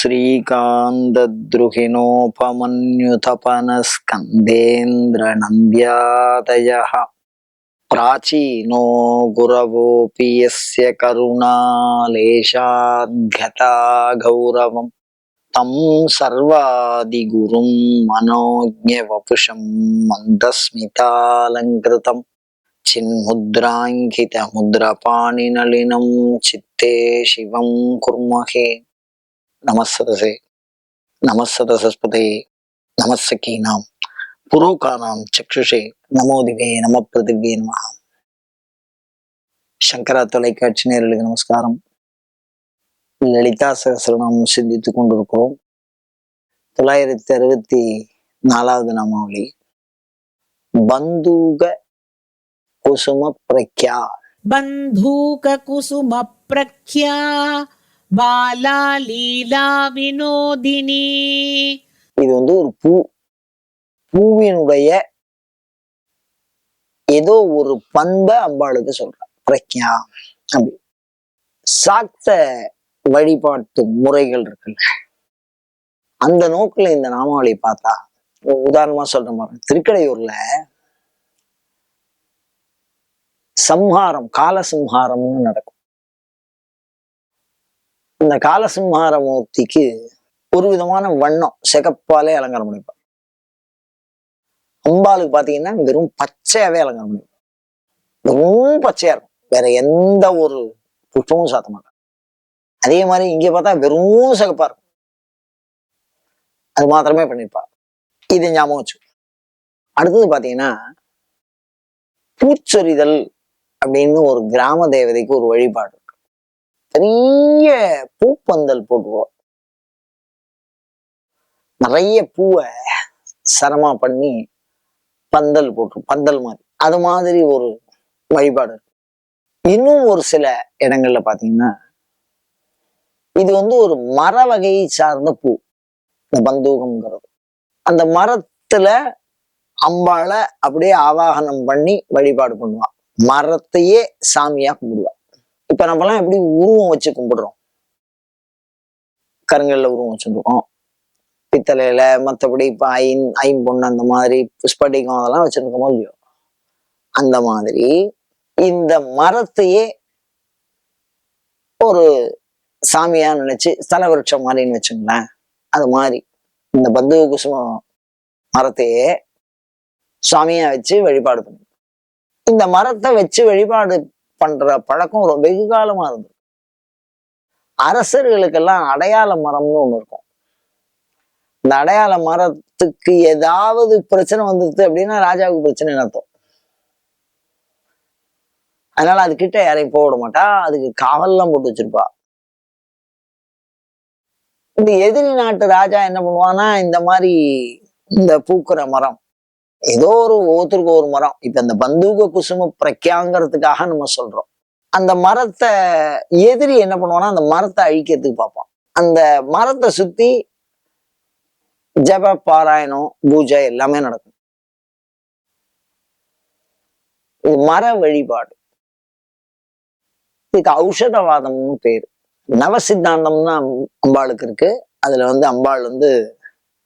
श्रीकान्तद्रुहिणोपमन्युतपनस्कन्देन्द्रनन्द्यादयः प्राचीनो गुरवोऽपि यस्य करुणालेशाद्गता गौरवम् तं सर्वादिगुरुं मनोज्ञवपुषं मन्दस्मितालङ्कृतम् चिन्मुद्राङ्कितमुद्रपाणिनलिनं चित्ते शिवं कुर्महे நமசரசே நமசரசஸ்பதே நமசகீனாம் புரோகானாம் சக்ஷுஷே. நமோதிவே நம பிரதிவே நம சங்கரா தொலைக்காட்சி நேர்களுக்கு நமஸ்காரம். லலிதா சகசரநாமம் சிந்தித்து கொண்டிருக்கிறோம். தொள்ளாயிரத்தி அறுபத்தி நாலாவது நாமாவளி. பந்தூக குசும பிரக்யா. பந்தூக குசும பிரக்யா. பாலா லீலா வினோதினி இது வந்து ஒரு பூ பூவினுடைய ஏதோ ஒரு பண்பை அம்பாளுக்கு சொல்ற. பிரக்யா அப்படி. சாக்த வழிபாட்டு முறைகள் இருக்குல்ல. அந்த நோக்கில் இந்த நாமாவளி பார்த்தா உதாரணமா சொல்ற மாதிரி திருக்கடையூர்ல சம்ஹாரம் காலசம்ஹாரம்னு நடக்கும். இந்த காலசிம்ஹார மூர்த்திக்கு ஒரு விதமான வண்ணம் சிகப்பாலே அலங்காரம் பண்ணிப்பார். அம்பாளுக்கு பாத்தீங்கன்னா வெறும் பச்சையாவே அலங்காரம் பண்ணிப்பார். வெறும் பச்சையா இருக்கும். வேற எந்த ஒரு புஷ்பமும் சாத்த மாட்டாங்க அதே மாதிரி இங்க பார்த்தா வெறும் சிகப்பா இருக்கும். அது மாத்திரமே பண்ணிருப்பா இது ஞாபகம் வச்சு அடுத்தது பாத்தீங்கன்னா பூச்சொரிதல் அப்படின்னு ஒரு கிராம தேவதைக்கு ஒரு வழிபாடு. பெரிய பூப்பந்தல் போட்டுருவோம் நிறைய பூவை சரமா பண்ணி பந்தல் போட்டு பந்தல் மாதிரி. அது மாதிரி ஒரு வழிபாடு இன்னும் ஒரு சில இடங்கள்ல பாத்தீங்கன்னா இது வந்து ஒரு மர வகையை சார்ந்த பூ. இந்த பந்தூகம்ங்கிறது. அந்த மரத்துல அம்பால அப்படியே ஆவாகனம் பண்ணி வழிபாடு பண்ணுவான் மரத்தையே சாமியா கும்பிடுவான் இப்ப நம்மலாம் எப்படி உருவம் வச்சு கும்பிடுறோம்? கருங்கல்ல உருவம் வச்சுருக்கோம் பித்தளையில மற்றபடி இப்ப ஐன் ஐம்பொண்ணு அந்த மாதிரி புஷ்படிகம் அதெல்லாம் வச்சிருக்கோமோ இல்லையோ? அந்த மாதிரி இந்த மரத்தையே ஒரு சாமியா நினைச்சு ஸ்தல விருட்சம் மாதிரின்னு வச்சுங்களேன். அது மாதிரி இந்த பந்து குசும மரத்தையே சுவாமியா வச்சு வழிபாடு பண்ணும் இந்த மரத்தை வச்சு வழிபாடு பண்ற பழக்கம் ரொம்ப வெகு காலமா இருந்தது. அரசர்களுக்கெல்லாம் அடையாள மரம்னு ஒண்ணு இருக்கும். இந்த அடையாள மரத்துக்கு ஏதாவது பிரச்சனை வந்துருது அப்படின்னா ராஜாவுக்கு பிரச்சனை அர்த்தம். அதனால அது கிட்ட யாரையும் போக விட மாட்டா. அதுக்கு காவல்லாம் போட்டு வச்சிருப்பா. இந்த எதிரி நாட்டு ராஜா என்ன பண்ணுவான்னா இந்த மாதிரி இந்த பூக்குற மரம் ஏதோ ஒரு ஒவ்வொருத்தருக்கும் ஒரு மரம். இப்ப இந்த பந்தூக குசும பிரக்கியாங்கிறதுக்காக நம்ம சொல்றோம். அந்த மரத்தை எதிரி என்ன பண்ணுவான்னா அந்த மரத்தை அழிக்கிறதுக்கு பார்ப்பான். அந்த மரத்தை சுத்தி ஜப பாராயணம் பூஜை எல்லாமே நடக்கும். இது மர வழிபாடு. இதுக்கு ஔஷதவாதம்னு பேர். நவசித்தாந்தம்னு அம்பாளுக்கு இருக்கு. அதுல வந்து அம்பாள் வந்து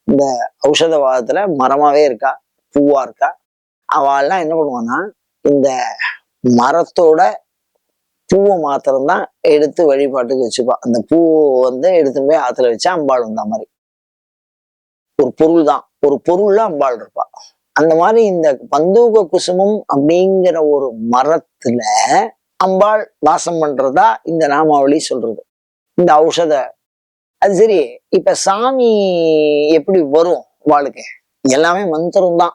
இந்த ஔஷதவாதத்துல மரமாவே இருக்கா. பூவா இருக்கா? அவெல்லாம் என்ன பண்ணுவான்னா இந்த மரத்தோட பூவை மாத்திரம்தான் எடுத்து வழிபாட்டுக்கு வச்சுப்பான் அந்த பூவை வந்து எடுத்து போய் ஆத்துல வச்சு அம்பாள் வந்த மாதிரி. ஒரு பொருள் தான் ஒரு பொருள்ல அம்பாள் இருப்பா. அந்த மாதிரி இந்த பந்தூக குசுமம் அப்படிங்கிற ஒரு மரத்துல அம்பாள் வாசம் பண்றதா இந்த நாமாவளி சொல்றது. இந்த ஔஷத. அது சரி இப்ப சாமி எப்படி வரும் வாழ்க்கை? எல்லாமே மந்திரம் தான்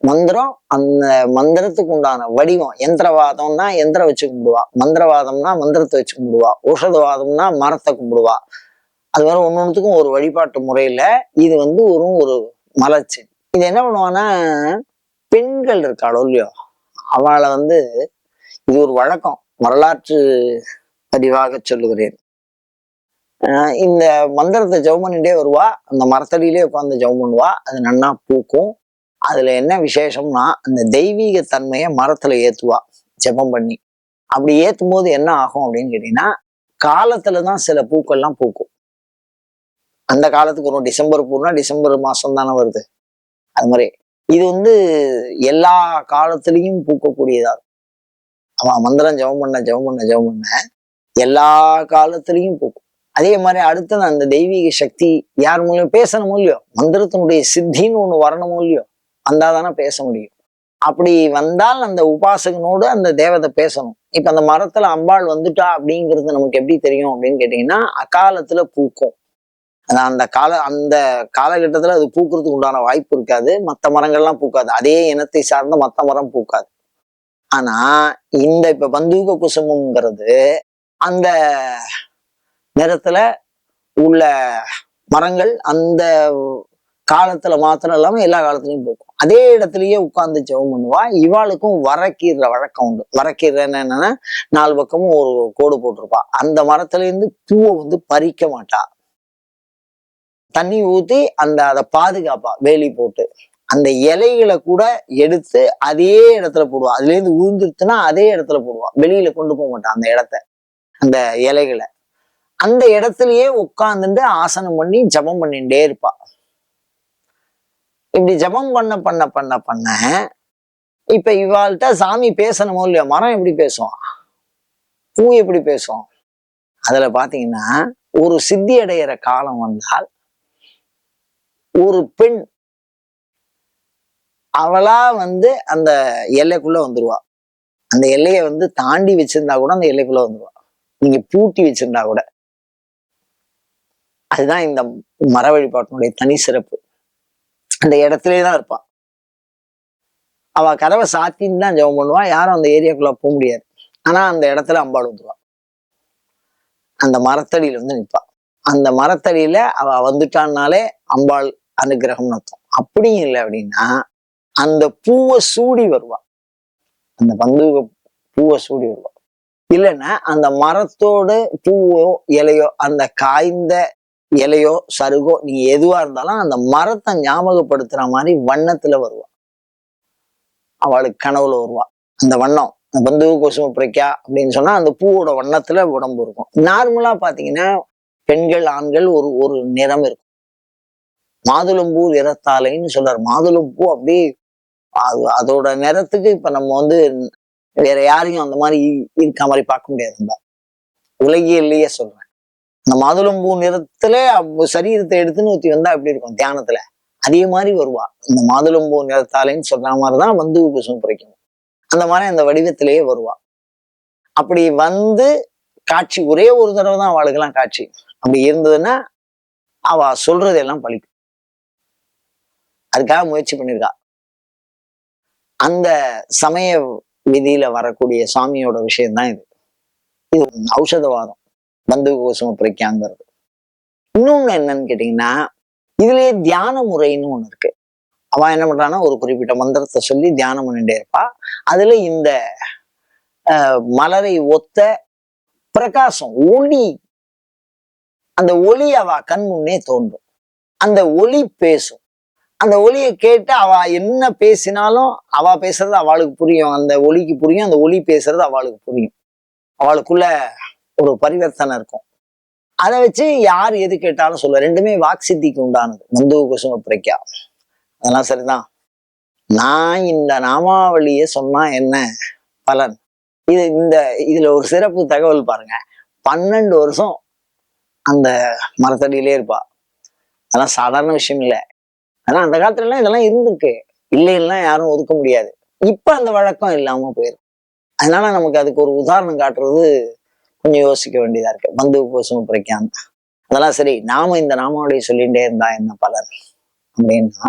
மந்திரம் அந்த மந்திரத்துக்கு உண்டான வடிவம் யந்திரவாதம்னா எந்திரம் வச்சு கும்பிடுவா. மந்திரவாதம்னா மந்திரத்தை வச்சு கும்பிடுவா. ஔஷதவாதம்னா மரத்தை கும்பிடுவா. அது மாதிரி ஒன்னொன்னுத்துக்கும் ஒரு வழிபாட்டு முறையில இது வந்து ஒரு ஒரு மலர்ச்செடி இது என்ன பண்ணுவான்னா பெண்கள் இருக்காளோ இல்லையோ அவளை வந்து இது ஒரு வழக்கம். வரலாற்று பதிவாக சொல்லுகிறேன். ஆஹ் இந்த மந்திரத்தை ஜவு பண்ணிட்டே வருவா. அந்த மரத்தடியிலே உட்காந்து ஜவு பண்ணுவா. அது நன்னா பூக்கும். அதுல என்ன விசேஷம்னா அந்த தெய்வீக தன்மையை மரத்துல ஏத்துவா ஜெபம் பண்ணி. அப்படி ஏத்தும் போது என்ன ஆகும் அப்படின்னு கேட்டீங்கன்னா காலத்துலதான் சில பூக்கள்லாம் பூக்கும். அந்த காலத்துக்கு வரும். டிசம்பர் பூர்னா டிசம்பர் மாசம் தானே வருது. அது மாதிரி. இது வந்து எல்லா காலத்திலையும் பூக்கக்கூடியதா அவன் மந்திரம் ஜெபம் பண்ண ஜெபம் பண்ண ஜெபம் பண்ண எல்லா காலத்திலையும் பூக்கும். அதே மாதிரி அடுத்தது அந்த தெய்வீக சக்தி யார் மூலியம்? பேசணும் இல்லையோ? மந்திரத்தினுடைய சித்தின்னு ஒண்ணு வரணும் இல்லையோ? வந்தாதானே பேச முடியும். அப்படி வந்தால் அந்த உபாசகனோடு அந்த தேவதை பேசணும். இப்ப அந்த மரத்துல அம்பாள் வந்துட்டா அப்படிங்கிறது நமக்கு எப்படி தெரியும் அப்படின்னு கேட்டீங்கன்னா அகாலத்துல பூக்கும். அது அந்த கால அந்த காலகட்டத்துல அது பூக்கிறதுக்கு உண்டான வாய்ப்பு இருக்காது. மற்ற மரங்கள்லாம் பூக்காது. அதே இனத்தை சார்ந்த மற்ற மரம் பூக்காது. ஆனா இந்த இப்ப பந்தூக குசுமம்ங்கிறது அந்த நிறத்துல உள்ள மரங்கள் அந்த காலத்துல மாத்திரம் இல்லாம எல்லா காலத்துலயும் போக்கும் அதே இடத்துலயே உட்கார்ந்து ஜெபம் பண்ணுவா. இவாளுக்கும் வரக்கீற வழக்கம் உண்டு. வரக்கீரைன்னு என்னன்னா நாலு பக்கமும் ஒரு கோடு போட்டிருப்பா. அந்த மரத்துல இருந்து பூவை வந்து பறிக்க மாட்டா. தண்ணி ஊத்தி அந்த அதை பாதுகாப்பா வேலி போட்டு. அந்த இலைகளை கூட எடுத்து அதே இடத்துல போடுவா. அதுல இருந்து உழுந்துருச்சுன்னா அதே இடத்துல போடுவா. வெளியில கொண்டு போக மாட்டா அந்த இடத்த அந்த இலைகளை. அந்த இடத்துலயே உட்கார்ந்துட்டு ஆசனம் பண்ணி ஜபம் பண்ணிட்டே இருப்பா. இப்படி ஜபம் பண்ண பண்ண பண்ண பண்ண இப்ப இவாள்கிட்ட சாமி பேசணுமோ இல்லையோ? மரம் எப்படி பேசும்? பூ எப்படி பேசும்? அதுல பாத்தீங்கன்னா ஒரு சித்தி அடையிற காலம் வந்தால் ஒரு பெண் அவளா வந்து அந்த எல்லைக்குள்ள வந்துருவா. அந்த எல்லையை வந்து தாண்டி வச்சிருந்தா கூட அந்த எல்லைக்குள்ள வந்துருவா. நீங்க பூட்டி வச்சிருந்தா கூட. அதுதான் இந்த மர வழிபாட்டினுடைய தனி சிறப்பு. அந்த இடத்துலயே தான் இருப்பா. அவ கதவை சாத்தின்னு தான் ஜெபம் பண்ணுவா. யாரும் அந்த ஏரியாக்குள்ள போக முடியாது. ஆனா அந்த இடத்துல அம்பாள் வந்துருவா. அந்த மரத்தடியில வந்து நிற்பா அந்த மரத்தடியில அவ வந்துட்டான்னாலே அம்பாள் அனுகிரகம்னு அர்த்தம். அப்படியும் இல்லை அப்படின்னா அந்த பூவை சூடி வருவா. அந்த பந்துக பூவை சூடி வருவா. இல்லைன்னா அந்த மரத்தோட பூவோ இலையோ அந்த காய்ந்த இலையோ சருகோ நீங்க எதுவா இருந்தாலும் அந்த மரத்தை ஞாபகப்படுத்துற மாதிரி வண்ணத்துல வருவா. அவளுக்கு கனவுல வருவா. அந்த வண்ணம் அந்த பந்து கொசும பிரிக்கா அப்படின்னு சொன்னா அந்த பூவோட வண்ணத்துல உடம்பு இருக்கும். நார்மலா பாத்தீங்கன்னா பெண்கள் ஆண்கள் ஒரு ஒரு நிறம் இருக்கும். மாதுளம்பூ நிறத்தாலைன்னு சொல்றாரு. மாதுளம்பூ அப்படியே அது அதோட நிறத்துக்கு இப்ப நம்ம வந்து வேற யாரையும் அந்த மாதிரி இருக்க மாதிரி பார்க்க முடியாது உலகியல்லையே சொல்றேன். இந்த மாதுளம்பூ நிறத்துல சரீரத்தை எடுத்துன்னு ஊத்தி வந்தா எப்படி இருக்கும்? தியானத்துல. அதே மாதிரி வருவா. இந்த மாதுளம்பூ நிறத்தாலேன்னு சொல்ற மாதிரிதான் வந்து குசும் பிடிக்கும். அந்த மாதிரி அந்த வடிவத்திலேயே வருவா. அப்படி வந்து காட்சி ஒரே ஒரு தடவை தான் அவளுக்கெல்லாம் காட்சி. அப்படி இருந்ததுன்னா அவ சொல்றதெல்லாம் பழிக்கும். அதுக்காக முயற்சி பண்ணிருக்கா. அந்த சமய விதியில வரக்கூடிய சாமியோட விஷயம்தான் இது. இது ஔஷதவாதம். பந்து கோசம பிரிக்காங்கிறது இன்னொன்னு என்னன்னு கேட்டீங்கன்னா இதுலயே தியான முறைன்னு ஒண்ணு இருக்கு. அவன் என்ன பண்றான்னா ஒரு குறிப்பிட்ட மந்திரத்தை சொல்லி தியானம் பண்ணிட்டே இருப்பா. அதுல இந்த மலரை ஒத்த பிரகாசம் ஒளி அந்த ஒளி அவ கண் முன்னே தோன்றும். அந்த ஒளி பேசும். அந்த ஒளியை கேட்டு அவ என்ன பேசினாலும் அவ பேசுறது அவளுக்கு புரியும். அந்த ஒளிக்கு புரியும் அந்த ஒளி பேசுறது அவளுக்கு புரியும். அவளுக்குள்ள ஒரு பரிவர்த்தனை இருக்கும். அதை வச்சு யார் எது கேட்டாலும் சொல்ல ரெண்டுமே வாக்சித்திக்கு உண்டானது. மந்து குசும பிரக்கியா அதெல்லாம் சரிதான் நான் இந்த நாமாவளியை சொன்னா என்ன? பலன். இது இந்த இதுல ஒரு சிறப்பு தகவல் பாருங்க. பன்னெண்டு வருஷம் அந்த மரத்தடியிலே இருப்பா. அதெல்லாம் சாதாரண விஷயம் இல்லை. ஆனா அந்த காலத்துல எல்லாம் இதெல்லாம் இருந்திருக்கு. இல்லைன்னா யாரும் ஒதுக்க முடியாது. இப்ப அந்த வழக்கம் இல்லாம போயிருக்கு. அதனால நமக்கு அதுக்கு ஒரு உதாரணம் காட்டுறது கொஞ்சம் யோசிக்க வேண்டியதா இருக்கு. பந்து கோசம் பிரிக்காம அதெல்லாம் சரி நாம இந்த நாமாவளியை சொல்லிகிட்டே இருந்தா என்ன பலர் அப்படின்னா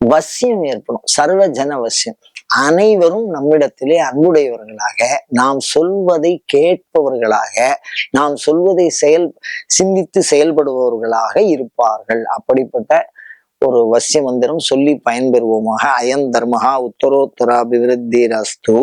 வசியம் ஏற்படும். சர்வ ஜன வசியம். அனைவரும் நம்மிடத்திலே அன்புடையவர்களாக நாம் சொல்வதை கேட்பவர்களாக நாம் சொல்வதை செயல் சிந்தித்து செயல்படுபவர்களாக இருப்பார்கள். அப்படிப்பட்ட ஒரு வசிய மந்திரம் சொல்லி பயன்பெறுவோமாக. அயன் தர்மஹா உத்தரோத்தராபிவிருத்தி ரஸ்து